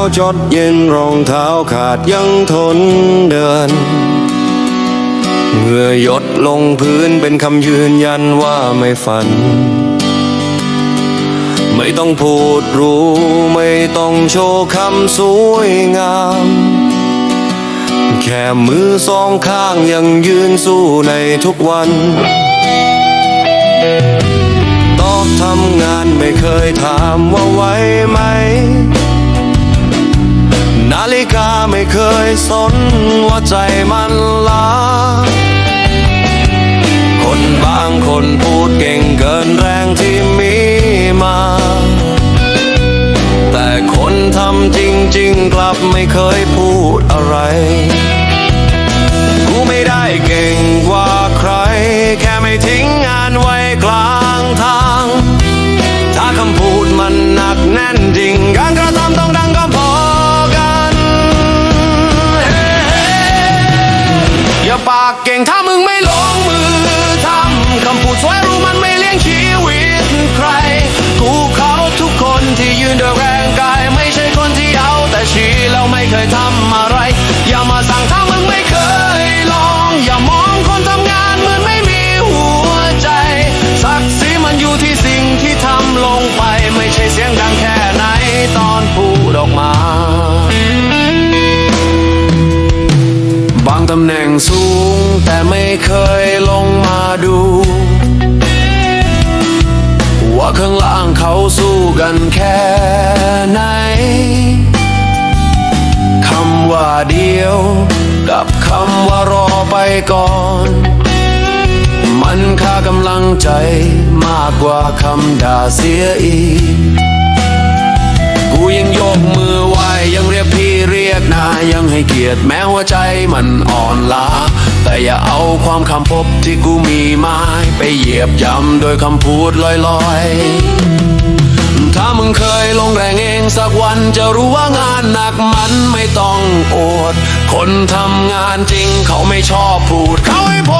าจดเย็นรองเท้าขาดยังทนเดินเหงื่อหยดลงพื้นเป็นคำยืนยันว่าไม่ฝัน ไม่ต้องพูดรู้ไม่ต้องโชว์คำสวยงาม แค่มือสองข้างยังยืนสู้ในทุกวันตอบทำงานไม่เคยถามว่าไหวไหม นาฬิกาไม่เคยสนว่าใจมันล้า คนบางคนพูดเก่งเกินแรงที่มีมา แต่คนทำจริง ๆ กลับไม่เคยพูดอะไร กูไม่ได้เก่ง ข้างล่างเขาสู้กันแค่ไหน คำว่าเดียว กับคำว่ารอไปก่อน มันค่ากำลังใจมากกว่าคำด่าเสียอีก กูยังยกมือไหวยังเรียกพี่เรียกนายยังให้เกียรติแม้หัวใจมันอ่อนล้า แต่อย่าเอาความคำพบที่กูมีมาไปเหยียบย่ำโดยคำพูดลอยๆ ถ้ามึงเคยลงแรงเองสักวันจะรู้ว่างานหนักมันไม่ต้องอด คนทำงานจริงเขาไม่ชอบพูดเขาให้พ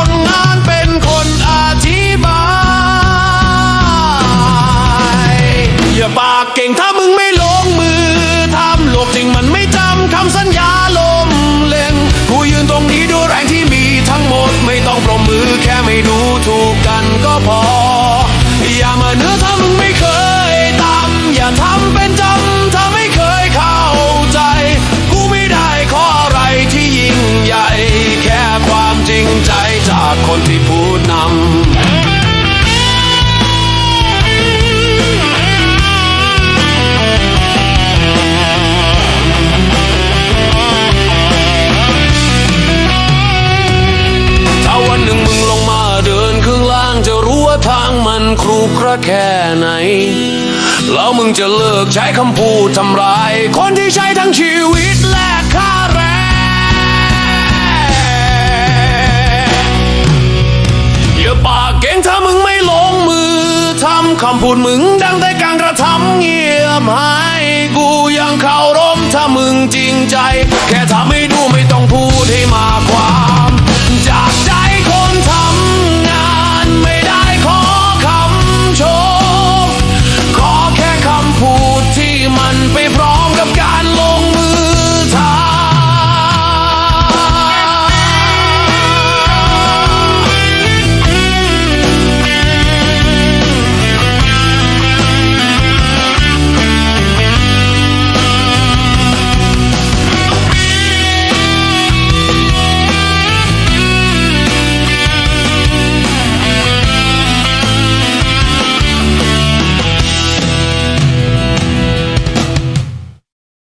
รุขระแค่ไหน แล้วมึงจะเลิกใช้คำพูดทำร้าย คนที่ใช้ทั้งชีวิตแลกค่าแรงอย่าปากเก่งถ้ามึงไม่ลงมือทำคำพูดมึงดังแต่การกระทำเงียบหายกูยังเคารพถ้ามึงจริงใจ แค่ทำให้ดูไม่ต้องพูดให้มากกว่า